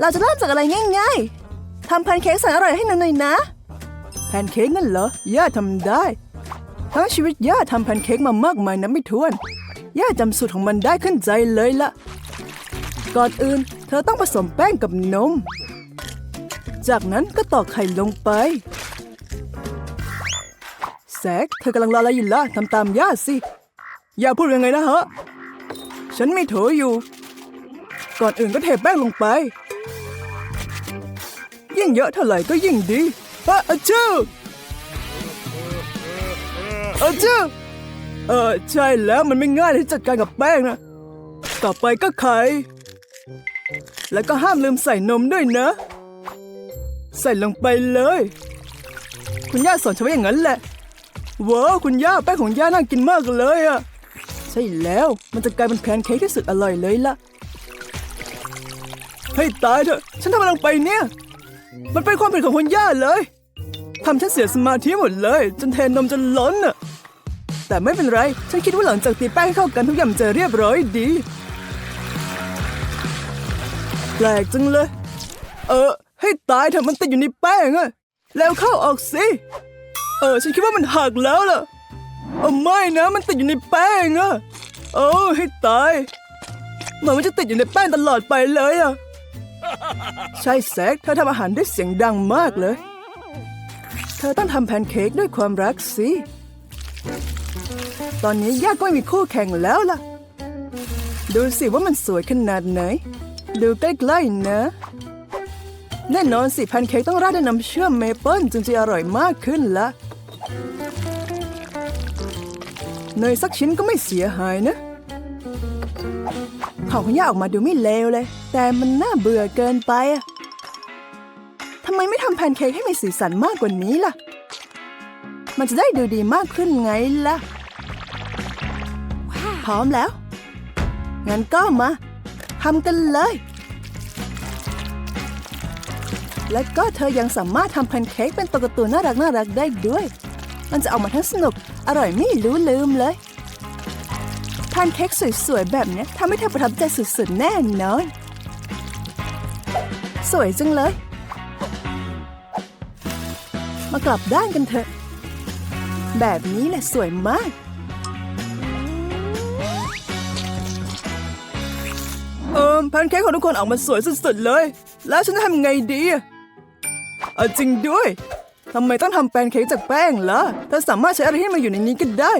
เราจะเริ่มจากอะไรง่ายๆทำแพนเค้กแสนอร่อยให้หน่อยนะ แพนเค้กนั่นเหรอย่าทำได้ ทั้งชีวิตย่าทำแพนเค้กมามากมายนับไม่ถ้วน ย่าจำสูตรของมันได้ขึ้นใจเลยละก่อนอื่น เธอต้องผสมแป้งกับนม จากนั้นก็ตอกไข่ลงไป แซกเธอกำลังรออะไรอยู่ล่ะทำตามย่าสิ อย่าพูดยังไงนะฮะ ฉันไม่โถอยู่ ก่อนอื่นก็เทแป้งลงไป ยิ่งเยอะเท่าไหร่ก็ยิ่งดีอะอเจ้าอะเจ้าเออใช่แล้วมันไม่ง่ายที่จัดการกับแป้งนะ ต่อไปก็ไข่แล้วก็ห้ามลืมใส่นมด้วยนะ ใส่ลงไปเลย คุณย่าสอนฉันไว้อย่างนั้นแหละว้าวคุณย่าแป้งของย่าน่ากินมากเลยอะใช่แล้วมันจะกลายเป็นแพนเค้กที่สุดอร่อยเลยล่ะ ให้ตายเถอะ ฉันทำอะไรลงไปเนี่ย มันเป็นความผิดของคุณย่าเลยทำฉันเสียสมาธิหมดเลย จนเทนมจนล้นอะแต่ไม่เป็นไร ฉันคิดว่าหลังจากตีแป้งเข้ากันทุกอย่างจะเรียบร้อยดี แปลกจังเลย เออ ให้ตายเถอะมันติดอยู่ในแป้งอะแล้วเข้าออกสิเออ ฉันคิดว่ามันหักแล้วล่ะเออไม่นะ มันติดอยู่ในแป้งอะโอ้ให้ตายเหมือนมันจะติดอยู่ในแป้งตลอดไปเลยอะ ใช่แซกเธอทำอาหารได้เสียงดังมากเลย เธอต้องทำแพนเค้กด้วยความรักสิ ตอนนี้ย่าก็ไม่มีคู่แข่งแล้วล่ะ ดูสิว่ามันสวยขนาดไหน ดูใกล้ๆนะ แน่นอนสิแพนเค้กต้องราดด้วยน้ำเชื่อมเมเปิลจึงจะอร่อยมากขึ้นละเนยสักชิ้นก็ไม่เสียหายนะ ของคุณย่าออกมาดูไม่เลวเลย แต่มันน่าเบื่อเกินไปอะทำไมไม่ทำแพนเค้กให้มีสีสันมากกว่านี้ล่ะ มันจะได้ดูดีมากขึ้นไงล่ะ พร้อมแล้ว งั้นก็มาทำกันเลย และก็เธอยังสามารถทำแพนเค้กเป็นตัวการ์ตูนน่ารักน่ารักได้ด้วย มันจะออกมาทั้งสนุก อร่อยไม่รู้ลืมเลยแพนเค้กสวยๆแบบเนี้ยทำให้เธอประทับใจสุดๆแน่นอน สวยจังเลย มากลับด้านกันเถอะ แบบนี้แหละสวยมาก เออแพนเค้กของทุกคนออกมาสวยสุดๆเลย แล้วฉันจะทำไงดีอะเอาจริงด้วยทำไมต้องทำแพนเค้กจากแป้งล่ะเธอสามารถใช้อะไรที่มาอยู่ในนี้ก็ได้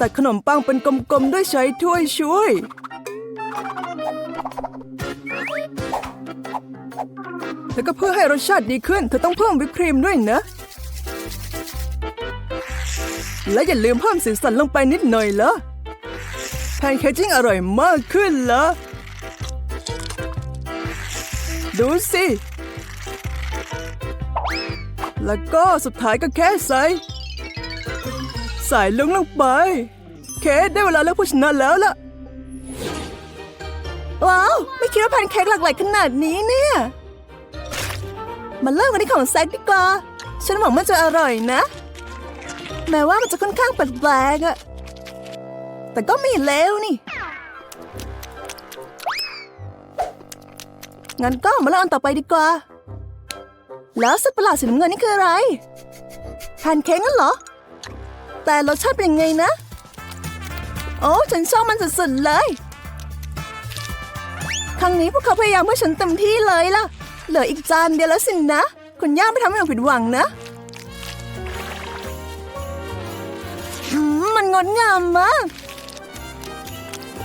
ตัดขนมปังเป็นกลมๆด้วยใช้ถ้วยช่วย แล้วก็เพื่อให้รสชาติดีขึ้น เธอต้องเพิ่มวิปครีมด้วยนะ และอย่าลืมเพิ่มสีสันลงไปนิดหน่อยละแพนเค้กจิ้งอร่อยมากขึ้นละดูสิ แล้วก็สุดท้ายก็แค่ใส่ใส่ลงลงไป เคสได้เวลาเลือกผู้ชนะแล้วล่ะ ว้าว ไม่คิดว่าแพนเค้กหลากหลายขนาดนี้เนี่ย มาเริ่มกันที่ของแซกดีกว่า ฉันหวังมันจะอร่อยนะ แม้ว่ามันจะค่อนข้างแปลกๆอะแต่ก็ไม่เลวนี่ งั้นก็มาเริ่มอันต่อไปดีกว่า แล้วสัตว์ประหลาดสีน้ำเงินนี่คืออะไรแพนเค้กงั้นเหรอ แต่รสชาติเป็นยังไงนะ โอ้ฉันชอบมันสุดๆเลย ครั้งนี้พวกเขาพยายามเพื่อฉันเต็มที่เลยล่ะ เหลืออีกจานเดียวแล้วสินนะ คุณย่าไม่ทำให้เราผิดหวังนะอืมมันงดงามมาก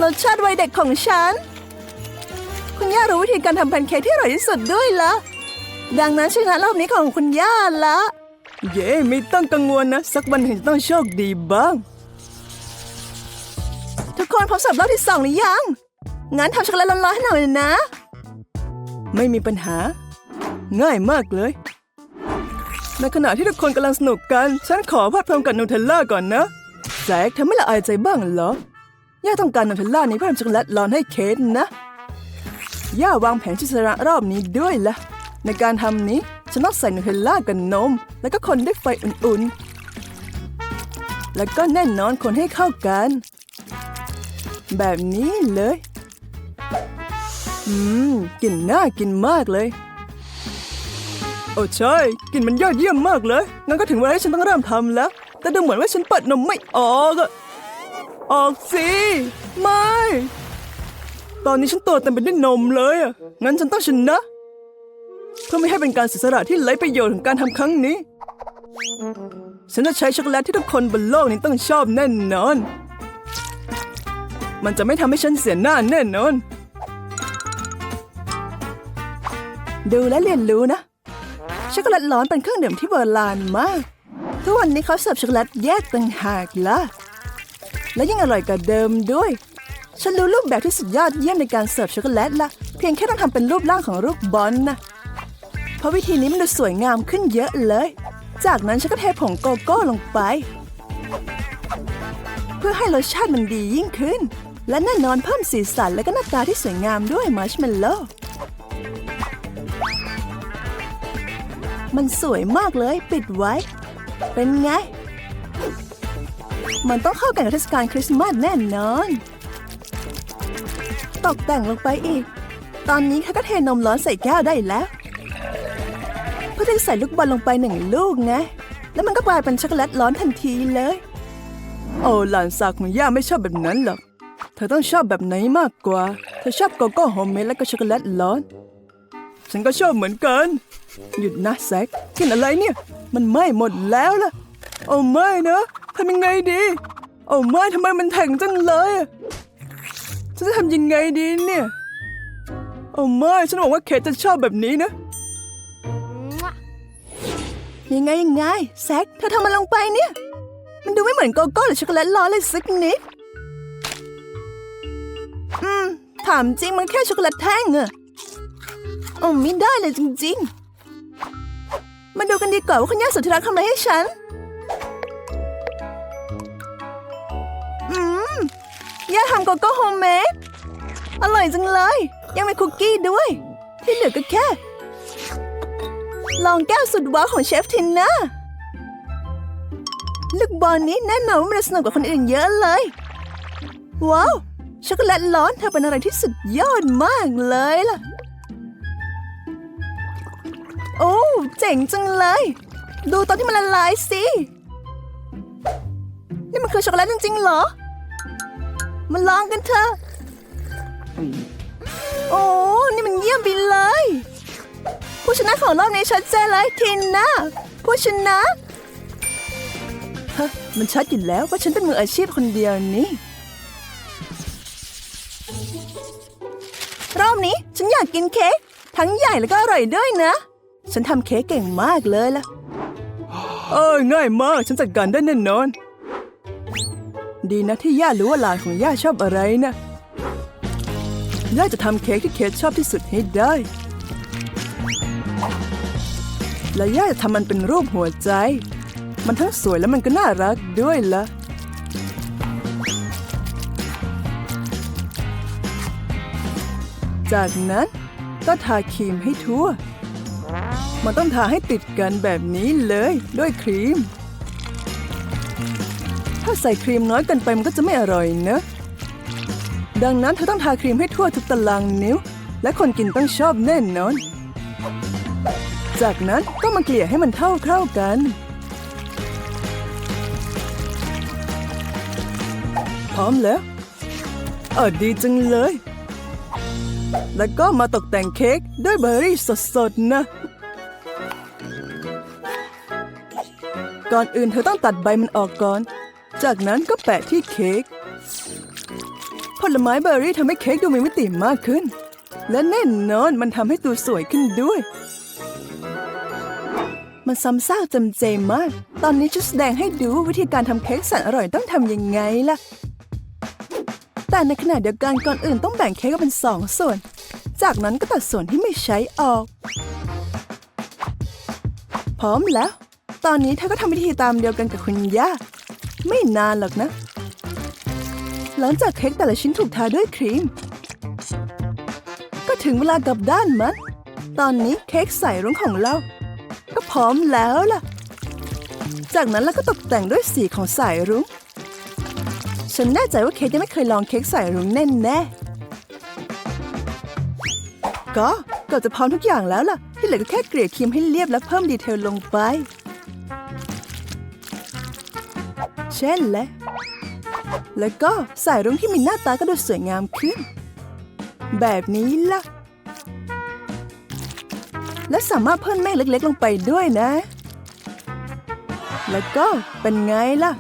รสชาติวัยเด็กของฉัน คุณย่ารู้วิธีการทำแพนเค้กที่อร่อยที่สุดด้วยละดังนั้นชนะรอบนี้ของคุณย่าละเย้ไม่ต้องกังวลนะ สักวันหนึ่งจะต้องโชคดีบ้าง ทุกคนพร้อมสำหรับรอบที่สองหรือยัง งั้นทำช็อกโกแลตร้อนๆให้หน่อยนะ ไม่มีปัญหา ง่ายมากเลย ในขณะที่ทุกคนกำลังสนุกกัน ฉันขอพัดเพลิมกับนูเทลล่าก่อนนะแซกเธอไม่ละอายใจบ้างเหรอย่าต้องการนูเทลล่าในี้เพื่อทำช็อกโกแลตร้อนให้เคสนะ ย่าวางแผนที่จะรอบนี้ด้วยล่ะ ในการทำนี้ฉันต้องใส่นูเทลล่ากับนม แล้วก็คนด้วยไฟอุ่นๆ แล้วก็แน่นอนคนให้เข้ากัน แบบนี้เลย อืมกลิ่นน่ากินมากเลย โอ้ใช่กลิ่นมันยอดเยี่ยมมากเลยงั้นก็ถึงเวลาที่ฉันต้องเริ่มทำแล้ว แต่ดูเหมือนว่าฉันเปิดนมไม่ออกอะออกสิไม่ ตอนนี้ฉันตัวเต็มไปด้วยนมเลยอะงั้นฉันต้องชนะ เพื่อไม่ให้เป็นการเสียสละที่ไร้ประโยชน์ของการทำครั้งนี้ ฉันจะใช้ช็อกโกแลตที่ทุกคนบนโลกนี้ต้องชอบแน่นอน มันจะไม่ทำให้ฉันเสียหน้าแน่นอน ดูและเรียนรู้นะ ช็อกโกแลตร้อนเป็นเครื่องดื่มที่โบราณมาก ทุกวันนี้เขาเสิร์ฟช็อกโกแลตแยกต่างหากละและยังอร่อยกว่าเดิมด้วย ฉันรู้รูปแบบที่สุดยอดเยี่ยมในการเสิร์ฟช็อกโกแลตละเพียงแค่ต้องทำเป็นรูปร่างของลูกบอลนะเพราะวิธีนี้มันดูสวยงามขึ้นเยอะเลย จากนั้นฉันก็เทผงโกโก้ลงไป เพื่อให้รสชาติมันดียิ่งขึ้น และแน่นอนเพิ่มสีสันและก็หน้าตาที่สวยงามด้วยมาร์ชเมลโล่ มันสวยมากเลยปิดไว้ เป็นไง มันต้องเข้ากันกับเทศกาลคริสต์มาสแน่นอน ตกแต่งลงไปอีก ตอนนี้เขาก็เทนมร้อนใส่แก้วได้แล้วเพื่อที่จะใส่ลูกบอลลงไปหนึ่งลูกไง แล้วมันก็กลายเป็นช็อกโกแลตร้อนทันทีเลย โอ้หลานสาวของย่าไม่ชอบแบบนั้นหรอก เธอต้องชอบแบบไหนมากกว่า เธอชอบโกโก้โฮมเมดและก็ช็อกโกแลตร้อน ฉันก็ชอบเหมือนกัน หยุดนะแซกกินอะไรเนี่ย มันไหม้หมดแล้วล่ะ โอ้ไม่นะทำยังไงดี โอ้ไม่ทำไมมันแข็งจังเลยอะฉันจะทำยังไงดีเนี่ย โอ้ไม่ฉันหวังว่าเคทจะชอบแบบนี้นะ ยังไงยังไงแซกเธอทำมันลงไปเนี่ย มันดูไม่เหมือนโกโก้หรือช็อกโกแลตร้อเลยสักนิด อืม ถามจริงมันแค่ช็อกโกแลตแท่งอะ โอ้ไม่ได้เลยจริง ๆ มาดูกันดีกว่าว่าคุณย่าสุดที่รักทำอะไรให้ฉัน อืม ย่าทำโกโก้โฮมเมดอร่อยจังเลย ยังมีคุกกี้ด้วย ที่เหลือก็แค่ ลองแก้วสุดว้าวของเชฟทินนะลูกบอลนี้แน่นอนว่ามันสนุกกว่าคนอื่นเยอะเลย ว้าวช็อกโกแลตร้อนเธอเป็นอะไรที่สุดยอดมากเลยล่ะ โอ้เจ๋งจังเลย ดูตอนที่มันละลายสิ นี่มันคือช็อกโกแลตจริงๆเหรอ มาลองกันเถอะ โอ้ นี่มันเยี่ยมไปเลย ผู้ชนะของรอบนี้ชัดเจนเลยทินนะผู้ชนะฮะมันชัดอยู่แล้วว่าฉันเป็นมืออาชีพคนเดียวนี่ รอบนี้ฉันอยากกินเค้กทั้งใหญ่แล้วก็อร่อยด้วยนะ ฉันทำเค้กเก่งมากเลยล่ะ เออง่ายมาก ฉันจัดการได้แน่นอน ดีนะที่ย่ารู้ว่าหลานของย่าชอบอะไรนะย่าจะทำเค้กที่เคทชอบที่สุดให้ได้ และย่าจะทำมันเป็นรูปหัวใจ มันทั้งสวยและมันก็น่ารักด้วยล่ะจากนั้นก็ทาครีมให้ทั่ว มันต้องทาให้ติดกันแบบนี้เลยด้วยครีม ถ้าใส่ครีมน้อยเกินไปมันก็จะไม่อร่อยนะ ดังนั้นเธอต้องทาครีมให้ทั่วทุกตารางนิ้ว และคนกินต้องชอบแน่นอน จากนั้นก็มาเกลี่ยให้มันเท่าเข้ากัน พร้อมแล้วเออดีจังเลย แล้วก็มาตกแต่งเค้กด้วยเบอร์รี่สดๆนะ ก่อนอื่นเธอต้องตัดใบมันออกก่อน จากนั้นก็แปะที่เค้กผลไม้เบอร์รี่ทำให้เค้กดูมีมิติมากขึ้น และแน่นอนมันทำให้ตัวสวยขึ้นด้วย มันซ้ำซากจำเจมาก ตอนนี้จะแสดงให้ดูวิธีการทำเค้กแสนอร่อยต้องทำยังไงล่ะ แต่ในขณะเดียวกันก่อนอื่นต้องแบ่งเค้กออกเป็นสองส่วน จากนั้นก็ตัดส่วนที่ไม่ใช้ออก พร้อมแล้ว ตอนนี้เธอก็ทำวิธีตามเดียวกันกับคุณย่า ไม่นานหรอกนะ หลังจากเค้กแต่ละชิ้นถูกทาด้วยครีม ก็ถึงเวลากลับด้านมัน ตอนนี้เค้กใส่รุ้งของเรา ก็พร้อมแล้วล่ะ จากนั้นเราก็ตกแต่งด้วยสีของสายรุ้ง ฉันแน่ใจว่าเค้กยังไม่เคยลองเค้กสายรุ้งแน่แน่ก็เกือบจะพร้อมทุกอย่างแล้วล่ะ ที่เหลือก็แค่เกลี่ยครีมให้เรียบและเพิ่มดีเทลลงไป เช่นและ แล้วก็ใส่รุ้งที่มีหน้าตาก็ดูสวยงามขึ้น แบบนี้ล่ะ และสามารถเพิ่มเมฆเล็กๆ ลงไปด้วยนะ แล้วก็เป็นไงล่ะ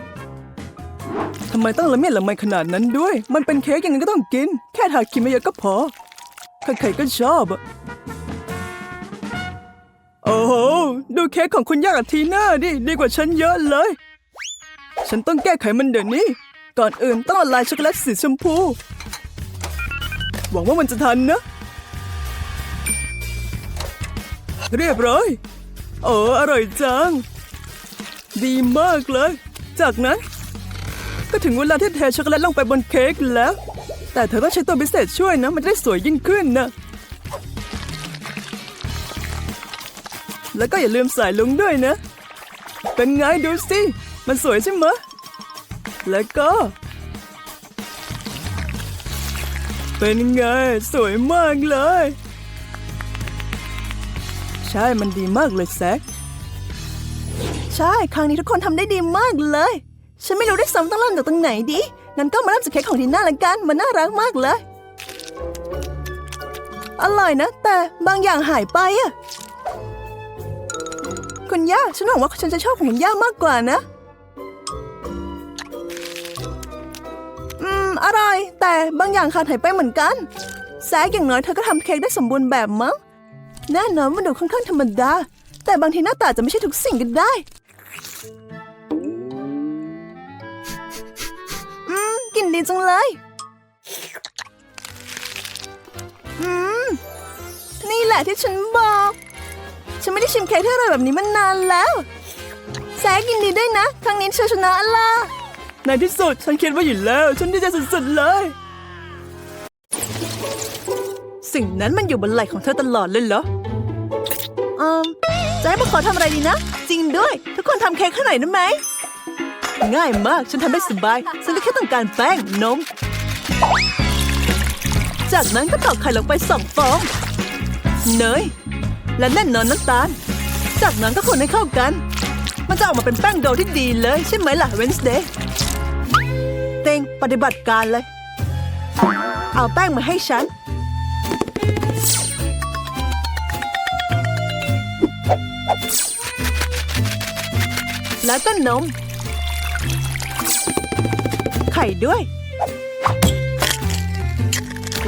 ทำไมต้องละเมียดละไมขนาดนั้นด้วย มันเป็นเค้กยังไงก็ต้องกิน แค่ทาครีมไม่เยอะก็พอ ใครๆก็ชอบอะโอ้โห ดูเค้กของคุณย่ากับทีน่าดิ ดีกว่าฉันเยอะเลย ฉันต้องแก้ไขมันเดี๋ยวนี้ ก่อนอื่นต้องละลายช็อกโกแลตสีชมพู หวังว่ามันจะทันนะ เรียบร้อย โอ้อร่อยจัง ดีมากเลย จากนั้น ก็ถึงเวลาที่เทช็อกโกแลตลงไปบนเค้กแล้ว แต่เธอต้องใช้ตัวพิเศษช่วยนะ มันจะได้สวยยิ่งขึ้นนะ แล้วก็อย่าลืมใส่ลงด้วยนะ เป็นไงดูสิ มันสวยใช่ไหมแล้วก็ เป็นไง สวยมากเลย ใช่มันดีมากเลยแซคใช่ ครั้งนี้ทุกคนทำได้ดีมากเลย ฉันไม่รู้ด้วยซ้ำต้องเริ่มจากตรงไหนดี งั้นก็มาเริ่มจากเค้กของทีน่าละกัน มันน่ารักมากเลย อร่อยนะ แต่บางอย่างหายไปอะคุณย่า ฉันหวังว่าฉันจะชอบของคุณย่ามากกว่านะ อร่อย แต่บางอย่างขาดหายไปเหมือนกัน แซกอย่างน้อยเธอก็ทำเค้กได้สมบูรณ์แบบมั้ง แน่นอนมันดูค่อนข้างธรรมดา แต่บางทีหน้าตาจะไม่ใช่ทุกสิ่งก็ได้ อืมกลิ่นดีจังเลย อืม นี่แหละที่ฉันบอก ฉันไม่ได้ชิมเค้กที่อร่อยแบบนี้มานานแล้ว แซกยินดีด้วยนะ ครั้งนี้เธอชนะล่ะ ในที่สุดฉันคิดว่าอยู่แล้ว ฉันดีใจสุดๆเลย สิ่งนั้นมันอยู่บนไหล่ของเธอตลอดเลยเหรอเอืมจะให้พวกเขาทำอะไรดีนะ จริงด้วย ทุกคนทำเค้กให้หน่อยได้ไหม ง่ายมาก ฉันทำได้สบาย ฉันก็แค่ต้องการแป้งนม จากนั้นก็ตอกไข่ลงไปสองฟอง เนย และแน่นอนน้ำตาล จากนั้นก็คนให้เข้ากัน มันจะออกมาเป็นแป้งโดที่ดีเลย ใช่ไหมล่ะเวนส์เดย์ เต็งปฏิบัติการเลย เอาแป้งมาให้ฉัน แล้วก็นม ไข่ด้วย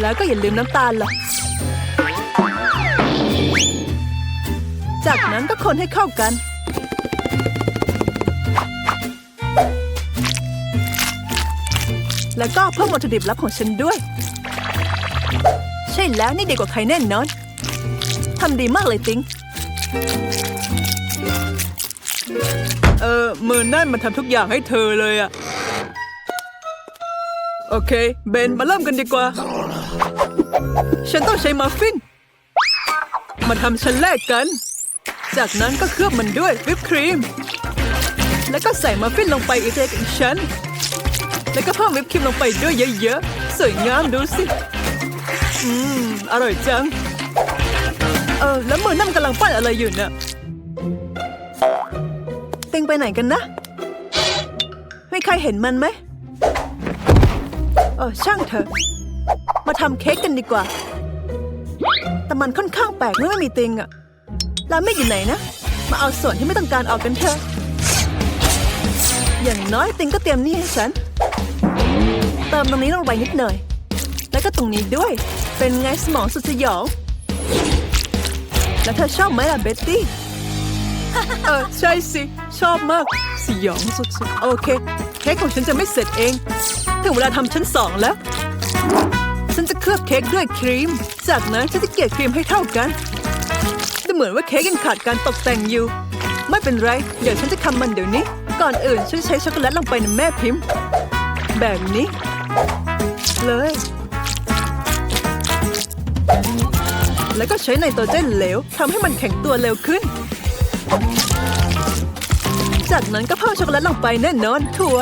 แล้วก็อย่าลืมน้ำตาลล่ะ จากนั้นก็คนให้เข้ากัน แล้วก็เพิ่มวัตถุดิบลับของฉันด้วย ใช่แล้วนี่ดีกว่าใครแน่นอนทำดีมากเลยติงเออมือนั่นมันทำทุกอย่างให้เธอเลยอะโอเค เบนมาเริ่มกันดีกว่า ฉันต้องใช้มัฟฟิน มาทำชั้นแรกกัน จากนั้นก็เคลือบมันด้วยวิปครีม แล้วก็ใส่มัฟฟินลงไปอีกเล็กอีกชั้น แล้วก็เพิ่มวิปครีมลงไปด้วยเยอะๆ สวยงามดูสิ อืม อร่อยจัง เออ แล้วมือนั่นมันกำลังปั้นอะไรอยู่น่ะเต็งไปไหนกันนะ ไม่ใครเห็นมันไหมเออช่างเถอะ มาทำเค้กกันดีกว่า แต่มันค่อนข้างแปลกเมื่อไม่มีติงอะแล้วไม่อยู่ไหนนะ มาเอาส่วนที่ไม่ต้องการออกกันเถอะ อย่างน้อยติงก็เตรียมนี่ให้ฉัน เติมตรงนี้ลงไปนิดหน่อย แล้วก็ตรงนี้ด้วย เป็นไงสมองสุดสยอง แล้วเธอชอบไหมล่ะเบ็ตตี้ เออใช่สิ ชอบมาก สยองสุดๆ โอเคเค้กของฉันจะไม่เสร็จเอง ถึงเวลาทำชั้นสองแล้ว ฉันจะเคลือบเค้กด้วยครีม จากนั้นฉันจะเกลี่ยครีมให้เท่ากันแต่เหมือนว่าเค้กยังขาดการตกแต่งอยู่ ไม่เป็นไร เดี๋ยวฉันจะทำมันเดี๋ยวนี้ ก่อนอื่นฉันจะใช้ช็อกโกแลตลงไปในแม่พิมพ์ แบบนี้ เลย แล้วก็ใช้ไนโตรเจนเหลวทำให้มันแข็งตัวเร็วขึ้น จากนั้นก็เพิ่มช็อกโกแลตลงไปแน่นอนถั่ว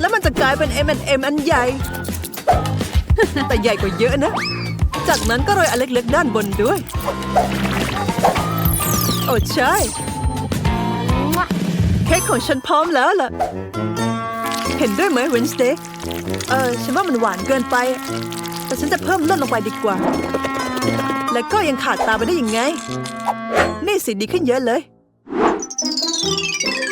แล้วมันจะกลายเป็น M&M อันใหญ่ แต่ใหญ่กว่าเยอะนะ จากนั้นก็โรยอันเล็กๆด้านบนด้วย โอ้ใช่ เค้กของฉันพร้อมแล้วล่ะ เห็นด้วยไหมเวนสเดย์ เออฉันว่ามันหวานเกินไป แต่ฉันจะเพิ่มเลือดลงไปดีกว่า และก็ยังขาดตาไปได้ยังไง นี่สิดีขึ้นเยอะเลย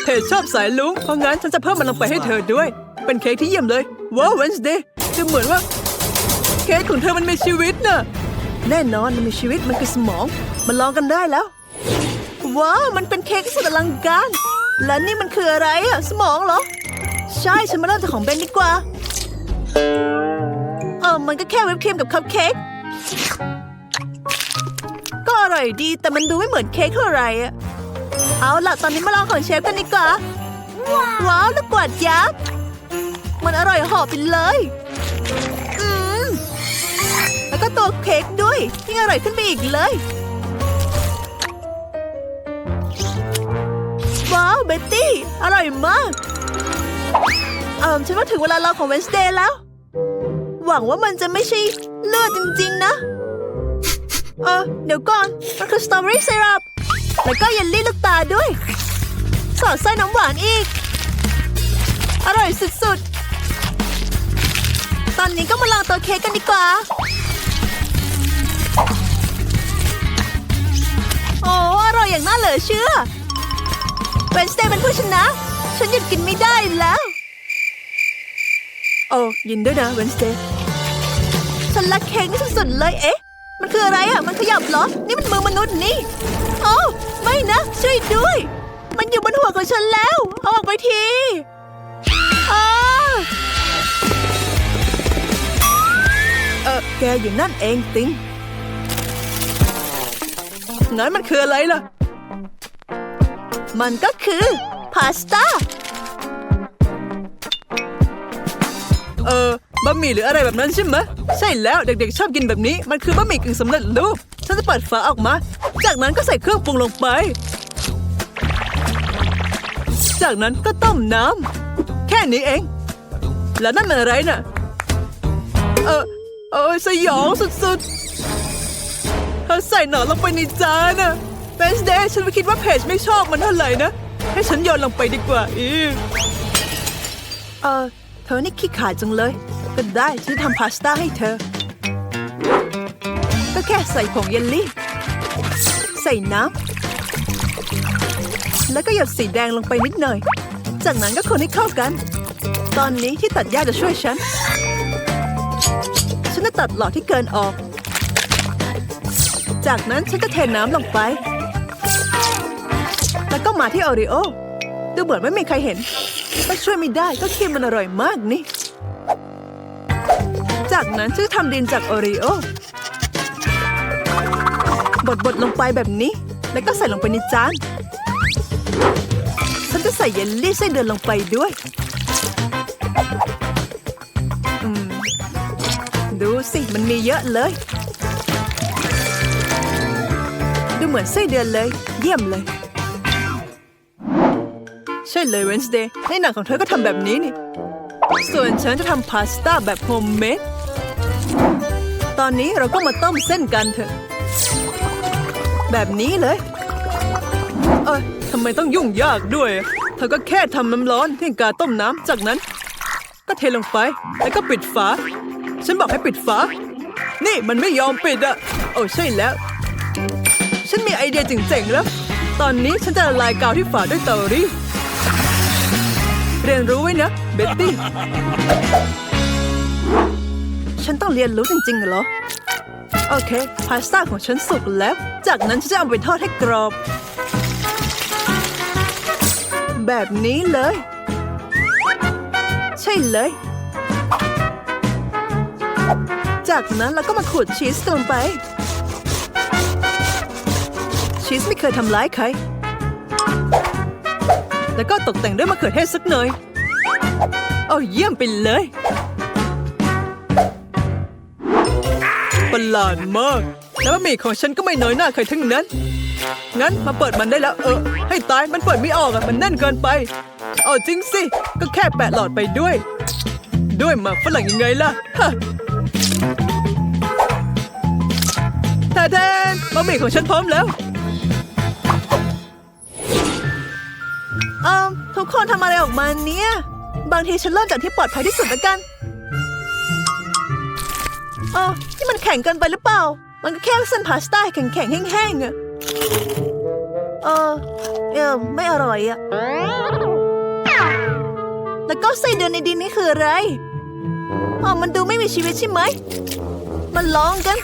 เธอชอบสายลุง เพราะงั้นฉันจะเพิ่มมันลงไปให้เธอด้วย เป็นเค้กที่เยี่ยมเลย ว้าวเวนสเดย์ดูเหมือนว่า เค้กของเธอมันมีชีวิตน่ะ แน่นอนมันมีชีวิตมันคือสมอง มันลองกันได้แล้ว ว้าว มันเป็นเค้กที่สุดอลังการ และนี่มันคืออะไรอะสมองเหรอ ใช่ ฉันมาเริ่มจากของเบนดีกว่า เออมันก็แค่วิปครีมกับคัพเค้กก็อร่อยดีแต่มันดูไม่เหมือนเค้กเท่าไหร่อะเอาล่ะตอนนี้มาลองของเชฟกันดีกว่า ว้าวลูกกวาดยักษ์มันอร่อยหอบไปเลยอืมแล้วก็ตัวเค้กด้วยยิ่งอร่อยขึ้นไปอีกเลย ว้าวเบตตี้ อร่อยมากเอ่อฉันว่าถึงเวลารองของเวนสเดย์แล้ว หวังว่ามันจะไม่ใช่เลือดจริง ๆ นะ เออ เดี๋ยวก่อน มันคือสตรอเบอรี่ไซรัปแล้วก็เยลลี่ลูกตาด้วย สอดไส้น้ำหวานอีก อร่อยสุด ๆ ตอนนี้ก็มาลองตัวเค้กกันดีกว่า โอ้ อร่อยอย่างน่าเหลือเชื่อเวนสเตย์เป็นผู้ชนะ ฉันหยุดกินไม่ได้แล้ว โอ้ยินด้วยนะเวนสเตย์ ฉันรักเค้กนี่สุดๆเลยเอ๊ะ มันคืออะไรอะ มันขยับเหรอ นี่มันมือมนุษย์นี่โอ้ไม่นะ ช่วยด้วย มันอยู่บนหัวของฉันแล้ว เอาออกไปทีอเออแกอยู่นั่นเองติงงั้นมันคืออะไรล่ะ มันก็คือพาสต้า เออ บะหมี่หรืออะไรแบบนั้นใช่ไหมใช่แล้วเด็กๆชอบกินแบบนี้ มันคือบะหมี่กึ่งสำเร็จรูปฉันจะเปิดฝาออกมา จากนั้นก็ใส่เครื่องปรุงลงไป จากนั้นก็ต้มน้ำแค่นี้เอง แล้วนั่นมันอะไรน่ะ เออเออสยองสุดๆเธอใส่หนอนลงไปในจานน่ะเบสเดย์ฉันไม่คิดว่าเพจไม่ชอบมันเท่าไหร่นะ ให้ฉันโยนลงไปดีกว่าอีเออเธอนี่ขี้ขลาดจังเลย ก็ได้ฉันทำพาสต้าให้เธอ ก็แค่ใส่ผงเยลลี่ ใส่น้ำแล้วก็หยดสีแดงลงไปนิดหน่อย จากนั้นก็คนให้เข้ากัน ตอนนี้ที่ตัดหญ้าจะช่วยฉัน ฉันจะตัดหลอดที่เกินออก จากนั้นฉันก็เทน้ำลงไป แล้วก็มาที่โอริโอดูเหมือนไม่มีใครเห็นก็ช่วยไม่ได้ก็ครีมมันอร่อยมากนี่ จากนั้นฉันจะทำดินจากโอริโอบดๆลงไปแบบนี้ แล้วก็ใส่ลงไปในจาน ฉันจะใส่เยลลี่ไส้เดือนลงไปด้วยอืมดูสิ มันมีเยอะเลย ดูเหมือนไส้เดือนเลย เยี่ยมเลย ใช่เลยเวนสเดย์ในหนังของเธอก็ทำแบบนี้นี่ ส่วนฉันจะทำพาสต้าแบบโฮมเมด ตอนนี้เราก็มาต้มเส้นกันเถอะ แบบนี้เลย เอ้ยทำไมต้องยุ่งยากด้วย เธอก็แค่ทำน้ำร้อนที่กาต้มน้ำจากนั้น ก็เทลงไป แล้วก็ปิดฝา ฉันบอกให้ปิดฝา นี่มันไม่ยอมปิดอะโอ้ใช่แล้ว ฉันมีไอเดียเจ๋งๆแล้ว ตอนนี้ฉันจะละลายกาวที่ฝาด้วยเตารีดเรียนรู้ไว้นะ เบ็ตตี้ ฉันต้องเรียนรู้จริงๆเหรอ โอเค พาสต้าของฉันสุกแล้ว จากนั้นฉันจะเอาไปทอดให้กรอบ แบบนี้เลย ใช่เลย จากนั้นเราก็มาขูดชีสลงไป ชีสไม่เคยทำร้ายใคร แล้วก็ตกแต่งด้วยมะเขือเทศสักหน่อยโอ้เยี่ยมไปเลย ประหลาดมาก แล้วบะหมี่ของฉันก็ไม่น้อยหน้าใครทั้งนั้น งั้นมาเปิดมันได้แล้ว เออ ให้ตายมันเปิดไม่ออกอะมันแน่นเกินไปเอาจริงสิ ก็แค่แปะหลอดไปด้วย ด้วยมากฝรั่งยังไงล่ะฮะแทนบะหมี่ของฉันพร้อมแล้วเอ่อทุกคนทำอะไรออกมาเนี่ย บางทีฉันเริ่มจากที่ปลอดภัยที่สุดแล้วกัน เออนี่มันแข็งเกินไปหรือเปล่า มันก็แค่เส้นพาสต้าแข็งๆแห้งๆอะเออเออไม่อร่อยอะแล้วก็ไส้เดือนในดินนี่คืออะไรอ๋อมันดูไม่มีชีวิตใช่ไหม มันลองกัน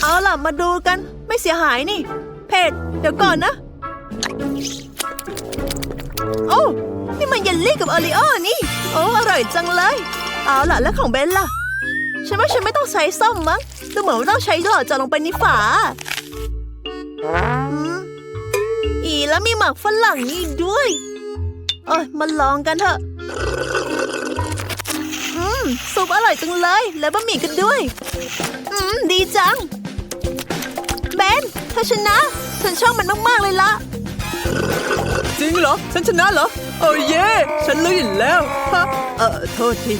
เอาล่ะมาดูกัน ไม่เสียหายนี่ เพจเดี๋ยวก่อนนะ โอ้ นี่มันเยลลี่กับโอริโอนี่ โอ้ อร่อยจังเลย เอาล่ะแล้วของเบนล่ะ ฉันว่าฉันไม่ต้องใช้ส้มมั้งดูเหมือนว่าต้องใช้หลอดเจาะลงไปในฝาอีแล้วมีหมักฝรั่งนี่ด้วย เอ้ยมาลองกันเถอะ อืมซุปอร่อยจังเลย แล้วบะหมี่กันด้วย อืม ดีจัง เบนเธอชนะ ฉันชอบมันมาก ๆ เลยละจริงเหรอ ฉันชนะเหรอ โอ้เย่ฉันรู้อยู่แล้วฮะเออโทษที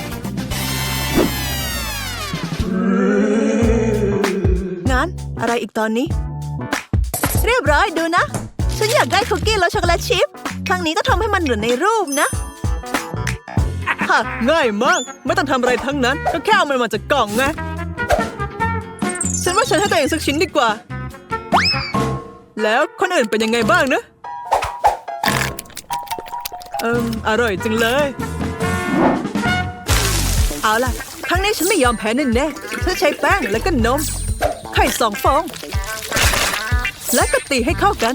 อะไรอีกตอนนี้ เรียบร้อยดูนะ ฉันอยากได้คุกกี้รสช็อกโกแลตชิพครั้งนี้ก็ทำให้มันเหมือนในรูปนะฮะง่ายมาก ไม่ต้องทำอะไรทั้งนั้น ก็แค่เอามันมาจากกล่องไงฉันว่าฉันให้ตัวเองสักชิ้นดีกว่า แล้วคนอื่นเป็นยังไงบ้างนะ เอิมอร่อยจังเลย เอาล่ะ ครั้งนี้ฉันไม่ยอมแพ้แน่ๆฉันใช้แป้งแล้วก็นม ไข่สองฟอง และก็ตีให้เข้ากัน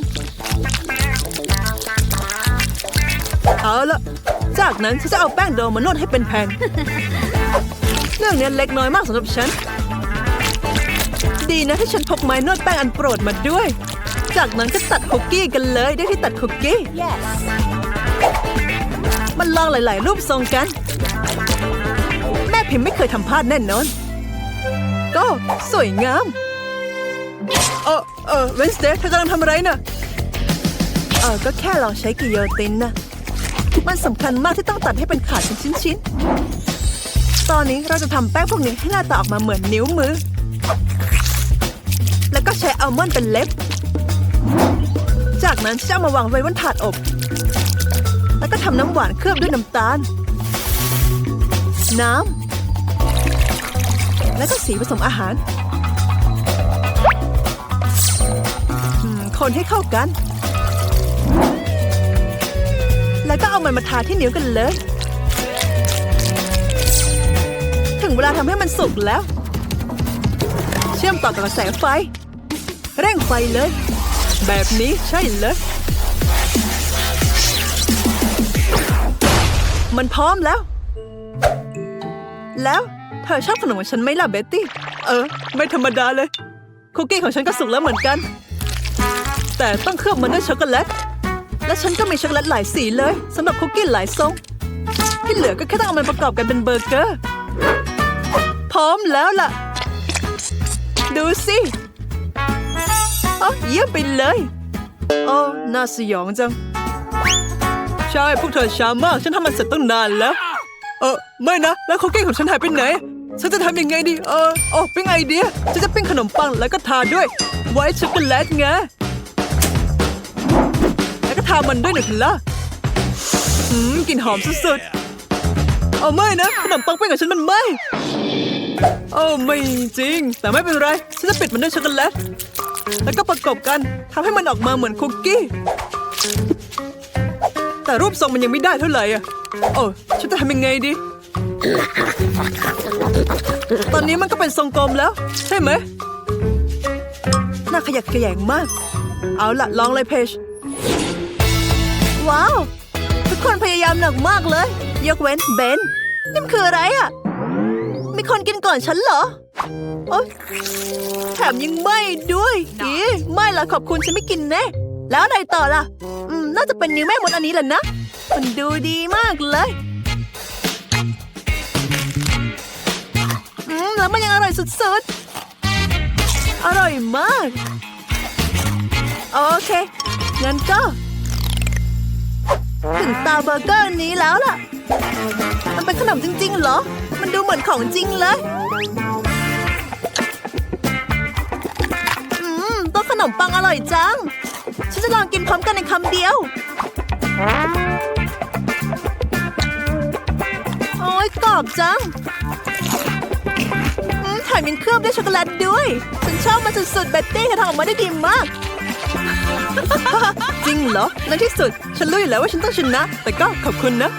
เอาละจากนั้นฉันจะเอาแป้งโดมานวดให้เป็นแผ่นเรื่องนี้เล็กน้อยมากสำหรับฉัน ดีนะที่ฉันพกไม้นวดแป้งอันโปรดมาด้วย จากนั้นก็ตัดคุกกี้กันเลยได้ที่ตัดคุกกี้ yes มันลองหลาย ๆ รูปทรงกัน แม่พิมพ์ไม่เคยทำพลาดแน่นอน ก็สวยงาม เออเออเวนสเดย์เธอกำลังทำอะไรน่ะเออก็แค่ลองใช้กิโยตินนะมันสำคัญมากที่ต้องตัดให้เป็นขาดเป็นชิ้นๆ ตอนนี้เราจะทำแป้งพวกนี้ให้หน้าตาออกมาเหมือนนิ้วมือ แล้วก็ใช้อัลมอนด์เป็นเล็บ จากนั้นจะเอามาวางไว้บนถาดอบ แล้วก็ทำน้ำหวานเคลือบด้วยน้ำตาล น้ำ แล้วก็สีผสมอาหาร คนให้เข้ากัน แล้วก็เอามันมาทาที่นิ้วกันเลย ถึงเวลาทำให้มันสุกแล้ว เชื่อมต่อกับกระแสไฟ เร่งไฟเลย แบบนี้ใช่เลย มันพร้อมแล้ว แล้วเธอชอบขนมของฉันไหมล่ะเบตตี้ เออ ไม่ธรรมดาเลย คุกกี้ของฉันก็สุกแล้วเหมือนกัน แต่ต้องเคลือบมันด้วยช็อกโกแลต และฉันก็มีช็อกโกแลตหลายสีเลยสำหรับคุกกี้หลายทรง ที่เหลือก็แค่ต้องเอามันประกอบกันเป็นเบอร์เกอร์ พร้อมแล้วล่ะ ดูสิอ๋อเยี่ยมไปเลยโอ้น่าสยองจัง ใช่พวกเธอช้ามาก ฉันทำมันเสร็จตั้งนานแล้ว เออไม่นะ แล้วคุกกี้ของฉันหายไปไหน ฉันจะทำยังไงดี เออโอ้เปิ้งไอเดียฉันจะปิ้งขนมปังแล้วก็ทาด้วย ไวท์ช็อกโกแลตไงามันด้วยหนึ่งละอืมกลิ่นหอมสุดๆ เอาไม่นะขนมปังปิ้งของฉันมันไหมโอ้ไม่จริง แต่ไม่เป็นไร ฉันจะปิดมันด้วยช็อกโกแลต แล้วก็ประกบกันทำให้มันออกมาเหมือนคุกกี้ แต่รูปทรงมันยังไม่ได้เท่าไหร่อะโอ้ฉันจะทำยังไงดี ตอนนี้มันก็เป็นทรงกลมแล้ว ใช่ไหม น่าขยักขยงมาก เอาล่ะลองเลยเพจ ว้าว ทุกคนพยายามหนักมากเลย ยกเว้นเบนนี่มันคืออะไรอะ มีคนกินก่อนฉันเหรอโอ๊ยแถมยังไม่ด้วยอีไม่ละขอบคุณฉันไม่กินแน่แล้วอะไรต่อล่ะ อืม น่าจะเป็นนิ้วแม่มดอันนี้แหละนะ มันดูดีมากเลย อืม แล้วมันยังอร่อยสุดๆ อร่อยมาก โอเค งั้นก็ ถึงตาเบอร์เกอร์นี้แล้วล่ะ มันเป็นขนมจริง ๆ เหรอ มันดูเหมือนของจริงเลยอืมตัวขนมปังอร่อยจัง ฉันจะลองกินพร้อมกันในคำเดียว โอ้ยกรอบจังอืมแถมยังเคลือบด้วยช็อกโกแลตด้วย ฉันชอบมันสุดๆ เบตตี้เธอทำออกมาได้ดีมาก จริงเหรอในที่สุด ฉันรู้อยู่แล้วว่าฉันต้องชนะ แต่ก็ขอบคุณนะ